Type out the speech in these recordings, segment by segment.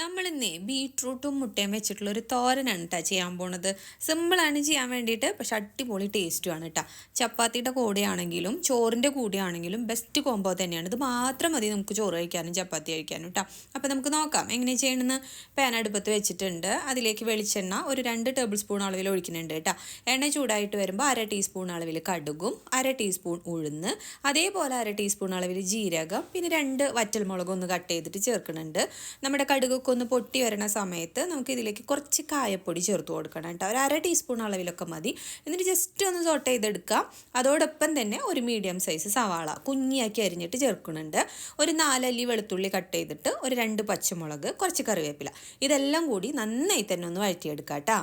നമ്മളിന്നേ ബീട്രൂട്ടും മുട്ടയും വെച്ചിട്ടുള്ള ഒരു തോരനാണ് കേട്ടോ ചെയ്യാൻ പോണത്. സിമ്പിളാണ് ചെയ്യാൻ വേണ്ടിയിട്ട് പക്ഷെ അടിപൊളി ടേസ്റ്റുമാണ് കേട്ടോ ചപ്പാത്തിയുടെ കൂടെയാണെങ്കിലും ചോറിന്റെ കൂടെയാണെങ്കിലും ബെസ്റ്റ് കോംബോ തന്നെയാണ്. ഇത് മാത്രം മതി നമുക്ക് ചോറ് കഴിക്കാനും ചപ്പാത്തി കഴിക്കാനും കേട്ടോ അപ്പോൾ നമുക്ക് നോക്കാം എങ്ങനെ ചെയ്യണമെന്ന് പാൻ അടുപ്പത്ത് വെച്ചിട്ടുണ്ട്. അതിലേക്ക് വെളിച്ചെണ്ണ ഒരു രണ്ട് ടേബിൾ സ്പൂൺ അളവിൽ ഒഴിക്കുന്നുണ്ട് കേട്ടോ എണ്ണ ചൂടായിട്ട് വരുമ്പോൾ അര ടീസ്പൂൺ അളവിൽ കടുകും അര ടീസ്പൂൺ ഉഴുന്ന് അതേപോലെ അര ടീസ്പൂൺ അളവിൽ ജീരകം പിന്നെ രണ്ട് വറ്റൽമുളകും ഒന്ന് കട്ട് ചെയ്തിട്ട് ചേർക്കുന്നുണ്ട്. നമ്മുടെ കടുക് ഒക്കെ ഒന്ന് പൊട്ടി വരണ സമയത്ത് നമുക്ക് ഇതിലേക്ക് കുറച്ച് കായപ്പൊടി ചേർത്ത് കൊടുക്കണം കേട്ടോ. ഒരു അര ടീസ്പൂൺ അളവിലൊക്കെ മതി. എന്നിട്ട് ജസ്റ്റ് ഒന്ന് സോട്ട് ചെയ്തെടുക്കാം അതോടൊപ്പം തന്നെ ഒരു മീഡിയം സൈസ് സവാള കുഞ്ഞിയാക്കി അരിഞ്ഞിട്ട് ചേർക്കുന്നുണ്ട്. ഒരു നാലല്ലി വെളുത്തുള്ളി കട്ട് ചെയ്തിട്ട് ഒരു രണ്ട് പച്ചമുളക് കുറച്ച് കറിവേപ്പില. ഇതെല്ലാം കൂടി നന്നായി തന്നെ ഒന്ന് വഴറ്റിയെടുക്കാം കേട്ടോ.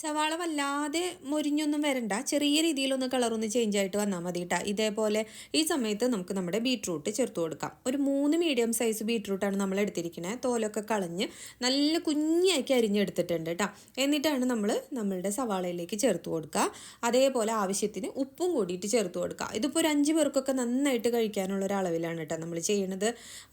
സവാള വല്ലാതെ മൊരിഞ്ഞൊന്നും വരണ്ട. ചെറിയ രീതിയിലൊന്ന് കളറൊന്ന് ചേഞ്ച് ആയിട്ട് വന്നാൽ മതി കേട്ടോ ഇതേപോലെ ഈ സമയത്ത് നമുക്ക് നമ്മുടെ ബീട്രൂട്ട് ചേർത്ത് കൊടുക്കാം. ഒരു മൂന്ന് മീഡിയം സൈസ് ബീട്രൂട്ടാണ് നമ്മൾ എടുത്തിരിക്കുന്നത് തോലൊക്കെ കളഞ്ഞ് നല്ല കുഞ്ഞാക്കി അരിഞ്ഞെടുത്തിട്ടുണ്ട് കേട്ടോ എന്നിട്ടാണ് നമ്മൾ നമ്മളുടെ സവാളയിലേക്ക് ചേർത്ത് കൊടുക്കുക. അതേപോലെ ആവശ്യത്തിന് ഉപ്പും കൂടിയിട്ട് ചേർത്ത് കൊടുക്കുക. ഇതിപ്പോൾ ഒരു അഞ്ച് പേർക്കൊക്കെ നന്നായിട്ട് കഴിക്കാനുള്ള ഒരു അളവിലാണ് കേട്ടോ നമ്മൾ ചെയ്യണത്.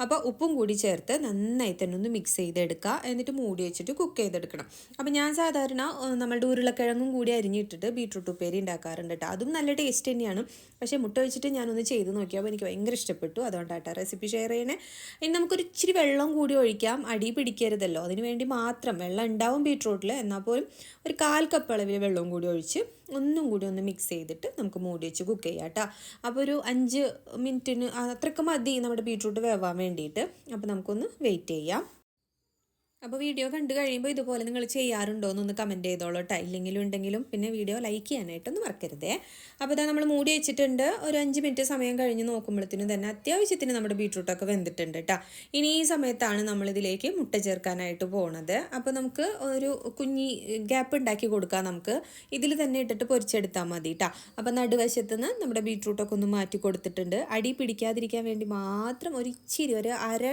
അപ്പോൾ ഉപ്പും കൂടി ചേർത്ത് നന്നായി തന്നെ ഒന്ന് മിക്സ് ചെയ്തെടുക്കുക. എന്നിട്ട് മൂടി വെച്ചിട്ട് കുക്ക് ചെയ്തെടുക്കണം. അപ്പോൾ ഞാൻ സാധാരണ നമ്മളുടെ ഉരുളക്കിഴങ്ങും കൂടി അരിഞ്ഞിട്ടിട്ട് ബീട്രൂട്ട് ഉപ്പേരി ഉണ്ടാക്കാറുണ്ട് കേട്ടോ അതും നല്ല ടേസ്റ്റ് തന്നെയാണ്. പക്ഷേ മുട്ട വെച്ചിട്ട് ഞാനൊന്ന് ചെയ്ത് നോക്കിയപ്പോൾ എനിക്ക് ഭയങ്കര ഇഷ്ടപ്പെട്ടു. അതുകൊണ്ടാട്ടോ റെസിപ്പി ഷെയർ ചെയ്യണേ. ഇനി നമുക്കൊരു ഇച്ചിരി വെള്ളം കൂടി ഒഴിക്കാം. അടി പിടിക്കരുതല്ലോ. അതിന് വേണ്ടി മാത്രം വെള്ളം ഉണ്ടാവും ബീട്രൂട്ടിൽ എന്നാൽ പോലും ഒരു കാൽ കപ്പ് അളവിൽ വെള്ളം കൂടി ഒഴിച്ച് ഒന്നും കൂടി ഒന്ന് മിക്സ് ചെയ്തിട്ട് നമുക്ക് മൂടി വെച്ച് കുക്ക് ചെയ്യാം കേട്ടോ അപ്പോൾ ഒരു അഞ്ച് മിനിറ്റിന് അത്രയ്ക്ക് മതി നമ്മുടെ ബീട്രൂട്ട് വേവാൻ വേണ്ടിയിട്ട്. അപ്പോൾ നമുക്കൊന്ന് വെയിറ്റ് ചെയ്യാം. അപ്പോൾ വീഡിയോ കണ്ടു കഴിയുമ്പോൾ ഇതുപോലെ നിങ്ങൾ ചെയ്യാറുണ്ടോ എന്നൊന്ന് കമന്റ് ചെയ്തോളൂ കേട്ടോ ഇല്ലെങ്കിലും ഉണ്ടെങ്കിലും പിന്നെ വീഡിയോ ലൈക്ക് ചെയ്യാനായിട്ടൊന്നും മറക്കരുതേ. അപ്പോൾ ഇതാ നമ്മൾ മൂടി വെച്ചിട്ടുണ്ട്. ഒരു അഞ്ച് മിനിറ്റ് സമയം കഴിഞ്ഞ് നോക്കുമ്പോഴത്തേനും തന്നെ അത്യാവശ്യത്തിന് നമ്മുടെ ബീട്രൂട്ടൊക്കെ വെന്തിട്ടുണ്ട് കേട്ടോ ഇനി ഈ സമയത്താണ് നമ്മളിതിലേക്ക് മുട്ട ചേർക്കാനായിട്ട് പോണത്. അപ്പോൾ നമുക്ക് ഒരു കുഞ്ഞി ഗ്യാപ്പ് ഉണ്ടാക്കി കൊടുക്കാം നമുക്ക്. ഇതിൽ തന്നെ ഇട്ടിട്ട് പൊരിച്ചെടുത്താൽ മതി കേട്ടോ അപ്പോൾ നടുവശത്ത് നിന്ന് നമ്മുടെ ബീട്രൂട്ടൊക്കെ ഒന്ന് മാറ്റി കൊടുത്തിട്ടുണ്ട്. അടി പിടിക്കാതിരിക്കാൻ വേണ്ടി മാത്രം ഒരു ഇച്ചിരി ഒരു അര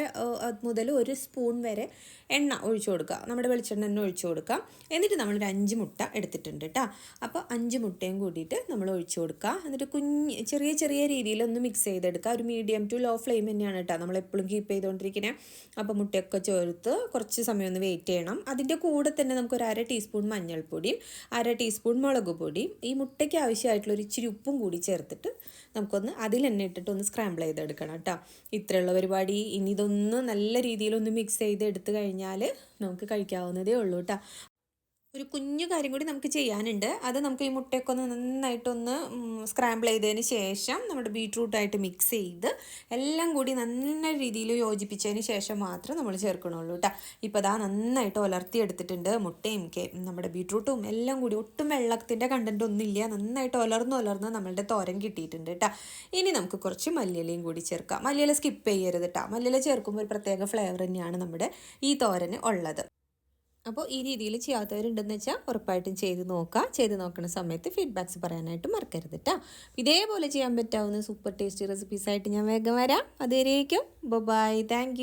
മുതൽ ഒരു സ്പൂൺ വരെ എണ്ണ ഒഴിച്ചു കൊടുക്കുക. നമ്മുടെ വെളിച്ചെണ്ണ തന്നെ ഒഴിച്ചു കൊടുക്കുക. എന്നിട്ട് നമ്മളൊരു അഞ്ച് മുട്ട എടുത്തിട്ടുണ്ട് കേട്ടോ അപ്പോൾ അഞ്ച് മുട്ടയും കൂടിയിട്ട് നമ്മൾ ഒഴിച്ചു കൊടുക്കുക. എന്നിട്ട് കുഞ്ഞ് ചെറിയ ചെറിയ രീതിയിൽ ഒന്ന് മിക്സ് ചെയ്തെടുക്കുക. ഒരു മീഡിയം ടു ലോ ഫ്ലെയിം തന്നെയാണ് കേട്ടോ നമ്മൾ എപ്പോഴും കീപ്പ് ചെയ്തുകൊണ്ടിരിക്കുന്നത് അപ്പോൾ മുട്ടയൊക്കെ ചേർത്ത് കുറച്ച് സമയം ഒന്ന് വെയിറ്റ് ചെയ്യണം. അതിന്റെ കൂടെ തന്നെ നമുക്ക് നമുക്കൊരു അര ടീസ്പൂൺ മഞ്ഞൾപ്പൊടിയും അര ടീസ്പൂൺ മുളക് പൊടിയും ഈ മുട്ടയ്ക്ക് ആവശ്യമായിട്ടുള്ള ഒരു ഇച്ചിരി ഉപ്പും കൂടി ചേർത്തിട്ട് നമുക്കൊന്ന് അതിൽ തന്നെ ഇട്ടിട്ട് ഒന്ന് സ്ക്രാമ്പിൾ ചെയ്തെടുക്കണം കേട്ടോ ഇത്രയുള്ള പരിപാടി. ഇനി ഇതൊന്ന് നല്ല രീതിയിലൊന്ന് മിക്സ് ചെയ്ത് എടുത്തു കഴിഞ്ഞാൽ നമുക്ക് കഴിക്കാവുന്നതേ ഉള്ളൂ കേട്ടോ ഒരു കുഞ്ഞു കാര്യം കൂടി നമുക്ക് ചെയ്യാനുണ്ട്. അത് നമുക്ക് ഈ മുട്ടയൊക്കെ ഒന്ന് നന്നായിട്ടൊന്ന് സ്ക്രാമ്പിൾ ചെയ്തതിന് ശേഷം നമ്മുടെ ബീട്രൂട്ടായിട്ട് മിക്സ് ചെയ്ത് എല്ലാം കൂടി നല്ല രീതിയിൽ യോജിപ്പിച്ചതിന് ശേഷം മാത്രം നമ്മൾ ചേർക്കണുള്ളൂ കേട്ടോ ഇപ്പോൾ അതാ നന്നായിട്ട് ഉലർത്തിയെടുത്തിട്ടുണ്ട് മുട്ടയും നമ്മുടെ ബീട്രൂട്ടും എല്ലാം കൂടി. ഒട്ടും വെള്ളത്തിന്റെ കണ്ടന്റ് ഒന്നുമില്ല നന്നായിട്ട് ഉലർന്ന് ഉലർന്ന് നമ്മളുടെ തോരൻ കിട്ടിയിട്ടുണ്ട് കേട്ടോ ഇനി നമുക്ക് കുറച്ച് മല്ലിയിലയും കൂടി ചേർക്കാം. മല്ലിയില സ്കിപ്പ് ചെയ്യരുത് കേട്ടോ മല്ലിയില ചേർക്കുമ്പോൾ ഒരു പ്രത്യേക ഫ്ലേവർ തന്നെയാണ് നമ്മുടെ ഈ തോരന് ഉള്ളത്. അപ്പോൾ ഈ രീതിയിൽ ചെയ്യാത്തവരുണ്ടെന്ന് വെച്ചാൽ ഉറപ്പായിട്ടും ചെയ്ത് നോക്കുക. ചെയ്ത് നോക്കുന്ന സമയത്ത് ഫീഡ്ബാക്ക്സ് പറയാനായിട്ട് മറക്കരുത് കേട്ടോ ഇതേപോലെ ചെയ്യാൻ പറ്റാവുന്ന സൂപ്പർ ടേസ്റ്റി റെസിപ്പീസായിട്ട് ഞാൻ വേഗം വരാം. അതുവരേക്കും. ബൊബായ് താങ്ക്